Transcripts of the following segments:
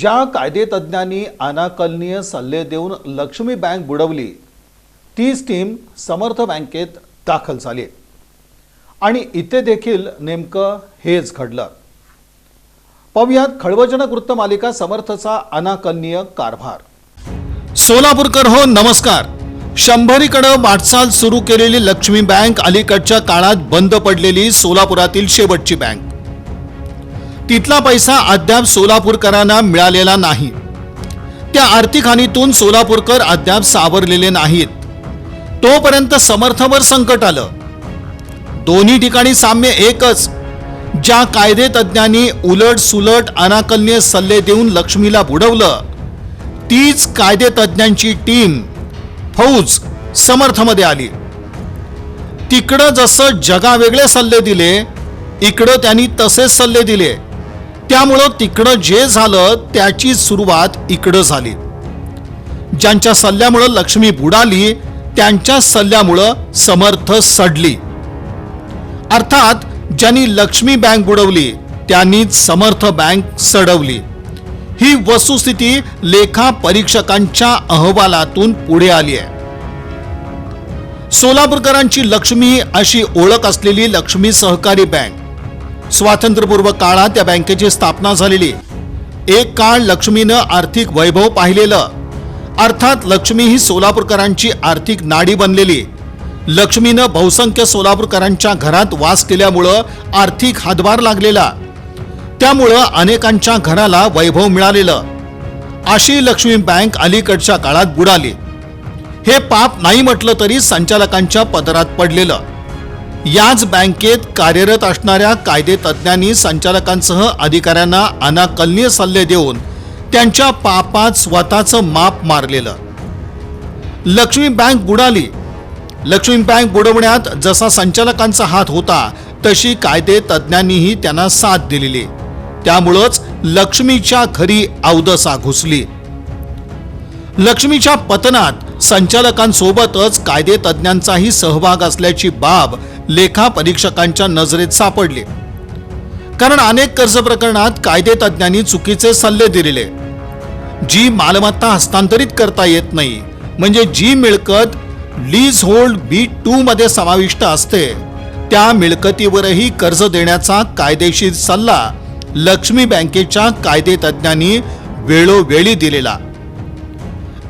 ज्या कायदेतज्ञांनी अनाकलनीय सल्ले देऊन लक्ष्मी बँक बुडवली तीच टीम समर्थ बँकेत दाखल झाली. आणि इथे देखील नेमकं हेच घडलं. पाहुयात खळबळजनक वृत्तमालिका समर्थचा अनाकलनीय कारभार. सोलापूरकर हो नमस्कार. शंभरीकडं वाटचाल सुरू केलेली लक्ष्मी बँक अलीकडच्या काळात बंद पडलेली सोलापुरातील शेवटची बँक. तिथला पैसा अद्याप सोलापूरकरांना मिळालेला नाही. त्या आर्थिक हानीतून सोलापूरकर अद्याप सावरलेले नाहीत. तोपर्यंत समर्थवर संकट आलं. दोन्ही ठिकाणी साम्य एकच ज्या कायदे तज्ज्ञांनी उलट सुलट अनाकलनीय सल्ले देऊन लक्ष्मीला बुडवलं तीच कायदे तज्ज्ञांची टीम फौज समर्थमध्ये आली. तिकडं जसं जगावेगळे सल्ले दिले इकडं त्यांनी तसेच सल्ले दिले. त्यामुळं तिकडं जे झालं त्याची सुरुवात इकडं झाली. ज्यांच्या सल्ल्यामुळं लक्ष्मी बुडाली त्यांच्या सल्ल्यामुळं समर्थ सडली. अर्थात ज्यांनी लक्ष्मी बँक बुडवली त्यांनीच समर्थ बँक सडवली. ही वस्तुस्थिती लेखा परीक्षकांच्या अहवालातून पुढे आली आहे. सोलापूरकरांची लक्ष्मी अशी ओळख असलेली लक्ष्मी सहकारी बँक. स्वातंत्र्यपूर्व काळात त्या बँकेची स्थापना झालेली. एक काळ लक्ष्मीनं आर्थिक वैभव पाहिलेलं. अर्थात लक्ष्मी ही सोलापूरकरांची आर्थिक नाडी बनलेली. लक्ष्मीनं बहुसंख्य सोलापूरकरांच्या घरात वास केल्यामुळं आर्थिक हातभार लागलेला. त्यामुळं अनेकांच्या घराला वैभव मिळालेलं. अशी लक्ष्मी बँक अलीकडच्या काळात बुडाली. हे पाप नाही म्हटलं तरी संचालकांच्या पदरात पडलेलं. याच बँकेत कार्यरत असणाऱ्या कायदे तज्ज्ञांनी संचालकांसह अधिकाऱ्यांना अनाकलनीय सल्ले देऊन त्यांच्या पापात स्वतःचं माप मारलेलं. लक्ष्मी बँक बुडाली. लक्ष्मी बँक बुडवण्यात जसा संचालकांचा हात होता तशी कायदे तज्ज्ञांनीही त्यांना साथ दिलेली. त्यामुळंच लक्ष्मीच्या घरी अवदसा घुसली. लक्ष्मीच्या पतनात संचालकांसोबतच कायदे तज्ज्ञांचाही सहभाग असल्याची बाब लेखा परीक्षकांच्या नजरेत सापडली. कारण अनेक कर्ज प्रकरणात कायदे तज्ज्ञांनी चुकीचे सल्ले दिलेले. जी मालमत्ता हस्तांतरित करता येत नाही म्हणजे जी मिळकत लीज होल्ड बी टू मध्ये समाविष्ट असते त्या मिळकतीवरही कर्ज देण्याचा कायदेशीर सल्ला लक्ष्मी बँकेच्या कायदे तज्ज्ञांनी वेळोवेळी दिलेला.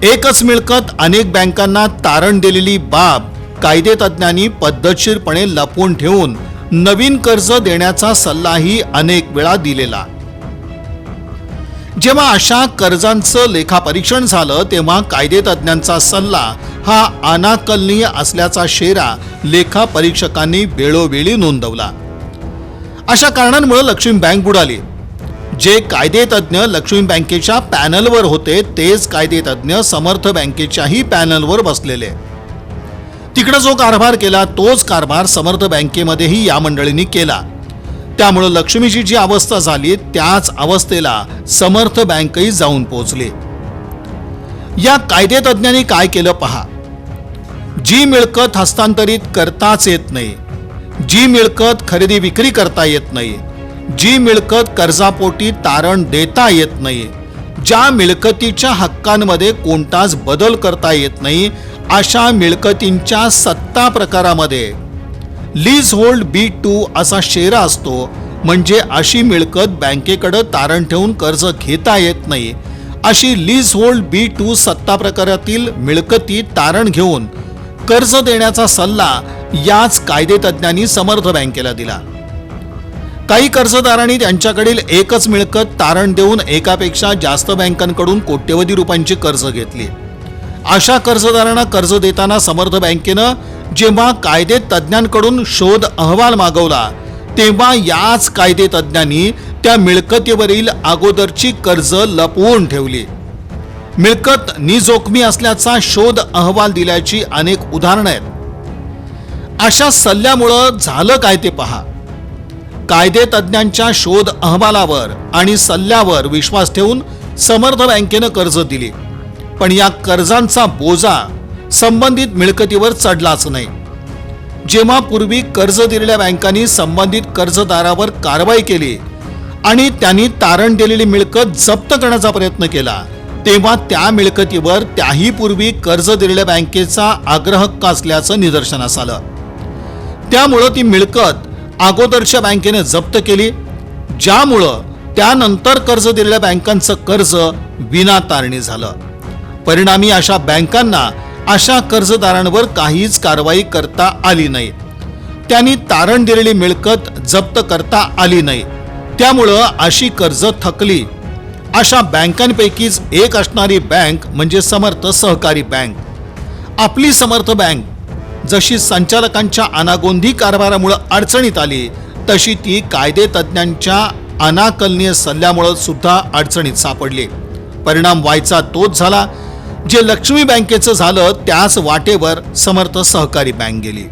एकच मिळकत अनेक बँकांना तारण दिलेली बाब कायदे तज्ज्ञांनी पद्धतशीरपणे लपवून ठेवून नवीन कर्ज देण्याचा सल्लाही अनेक वेळा दिलेला. जेव्हा अशा कर्जांचं लेखापरीक्षण झालं तेव्हा कायदे तज्ज्ञांचा सल्ला हा अनाकलनीय असल्याचा शेरा लेखापरीक्षकांनी वेळोवेळी नोंदवला. अशा कारणांमुळे लक्ष्मी बँक बुडाली. जे कायदे तज्ज्ञ लक्ष्मी बँकेच्या पॅनलवर होते तेच कायदे तज्ज्ञ समर्थ बँकेच्याही पॅनलवर बसलेले. तिकडे जो कारभार केला तोच कारभार समर्थ बँकेमध्येही या मंडळींनी केला. त्यामुळं लक्ष्मीची जी अवस्था झाली त्याच अवस्थेला समर्थ बँकही जाऊन पोहोचली या कायदे तज्ज्ञांनी काय केलं पहा? जी मिळकत हस्तांतरित करताच येत नाही जी मिळकत खरेदी विक्री करता येत नाही जी मिळकत कर्जापोटी तारण देता येत नाही ज्या मिळकतीच्या हक्कांमध्ये कोणताच बदल करता येत नाही अशा मिळकतींच्या सत्ता प्रकारामध्ये. लीज होल्ड बी टू असा शेरा असतो म्हणजे अशी मिळकत बँकेकडं तारण ठेवून कर्ज घेता येत नाही. अशी लीज होल्ड बी टू सत्ता प्रकारातील मिळकती तारण घेऊन कर्ज देण्याचा सल्ला याच कायदे तज्ज्ञांनी समर्थ बँकेला दिला. काही कर्जदारांनी त्यांच्याकडील एकच मिळकत तारण देऊन एकापेक्षा जास्त बँकांकडून कोट्यवधी रुपयांची कर्ज घेतली. अशा कर्जदारांना कर्ज देताना समर्थ बँकेनं जेव्हा कायदे तज्ज्ञांकडून शोध अहवाल मागवला तेव्हा याच कायदे तज्ज्ञांनी त्या मिळकतीवरील अगोदरची कर्ज लपवून ठेवली. मिळकत निजोखमी असल्याचा शोध अहवाल दिल्याची अनेक उदाहरणं आहेत. अशा सल्ल्यामुळं झालं काय ते पहा. कायदे तज्ज्ञांच्या शोध अहवालावर आणि सल्ल्यावर विश्वास ठेवून समर्थ बँकेनं कर्ज दिली. पण या कर्जांचा बोजा संबंधित मिळकतीवर चढलाच नाही. जेव्हा पूर्वी कर्ज दिलेल्या बँकांनी संबंधित कर्जदारावर कारवाई केली आणि त्यांनी तारण दिलेली मिळकत जप्त करण्याचा प्रयत्न केला तेव्हा त्या मिळकतीवर त्याही पूर्वी कर्ज दिलेल्या बँकेचा आग्रह असल्याचं निदर्शनास आलं. त्यामुळं ती मिळकत अगोदरच्या बँकेने जप्त केली ज्यामुळं त्यानंतर कर्ज दिलेल्या बँकांचं कर्ज विनातारणी झालं. परिणामी अशा बँकांना अशा कर्जदारांवर काहीच कारवाई करता आली नाही. त्यांनी तारण दिलेली मिळकत जप्त करता आली नाही. त्यामुळं अशी कर्ज थकली. अशा बँकांपैकीच एक असणारी बँक म्हणजे समर्थ सहकारी बँक. आपली समर्थ बँक जशी संचालकांच्या अनागोंदी कारभारामुळे अडचणीत आली तशी ती कायदे तज्ज्ञांच्या अनाकलनीय सल्ल्यामुळं सुद्धा अडचणीत सापडली. परिणाम व्हायचा तोच झाला जे लक्ष्मी बँकेचं झालं त्याच वाटेवर समर्थ सहकारी बँक गेली.